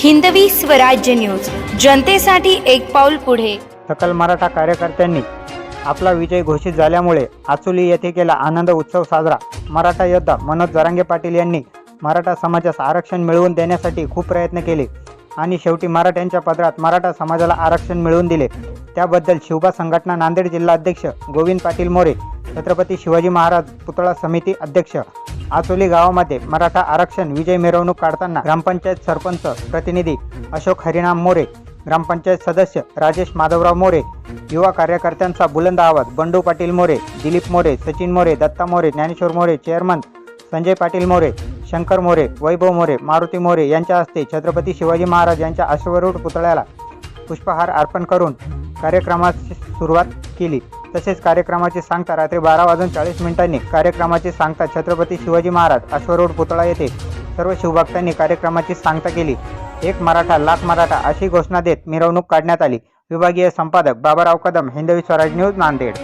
Hindavi Swarajya news. जनतेसाठी एक पाऊल पुढे. सकल मराठा कार्यकर्त्यांनी आपला विजय घोषित झाल्यामुळे आचोली येथे केला आनंद उत्सव साजरा. मराठा योद्धा मनोज जरांगे पाटील यांनी मराठा समाजास आरक्षण मिळवून देण्यासाठी खूप प्रयत्न केले आणि शेवटी मराठ्यांच्या पदरात मराठा समाजाला आरक्षण मिळवून दिले. त्याबद्दल शिवबा संघटना नांदेड जिल्हा अध्यक्ष गोविंद पाटील मोरे छत्रपती शिवाजी महाराज पुतळा समिती अध्यक्ष आचोली गावामध्ये मराठा आरक्षण विजय मिरवणूक काढताना ग्रामपंचायत सरपंच प्रतिनिधी अशोक हरिनाम मोरे ग्रामपंचायत सदस्य राजेश माधवराव मोरे युवा कार्यकर्त्यांचा बुलंद आवाज बंडू पाटील मोरे दिलीप मोरे सचिन मोरे दत्ता मोरे ज्ञानेश्वर मोरे चेअरमन संजय पाटील मोरे शंकर मोरे वैभव मोरे मारुती मोरे यांच्या हस्ते छत्रपती शिवाजी महाराज यांच्या अश्वरूढ पुतळ्याला पुष्पहार अर्पण करून कार्यक्रमास सुरुवात केली. तसेच कार्यक्रमाची सांगता रात्री बारा वाजून चाळीस मिनिटांनी कार्यक्रमाची सांगता छत्रपती शिवाजी महाराज अश्वरोड पुतळा येथे सर्व शिवभक्तांनी कार्यक्रमाची सांगता केली. एक मराठा लाख मराठा अशी घोषणा देत मिरवणूक काढण्यात आली. विभागीय संपादक बाबाराव कदम हिंदवी स्वराज न्यूज नांदेड.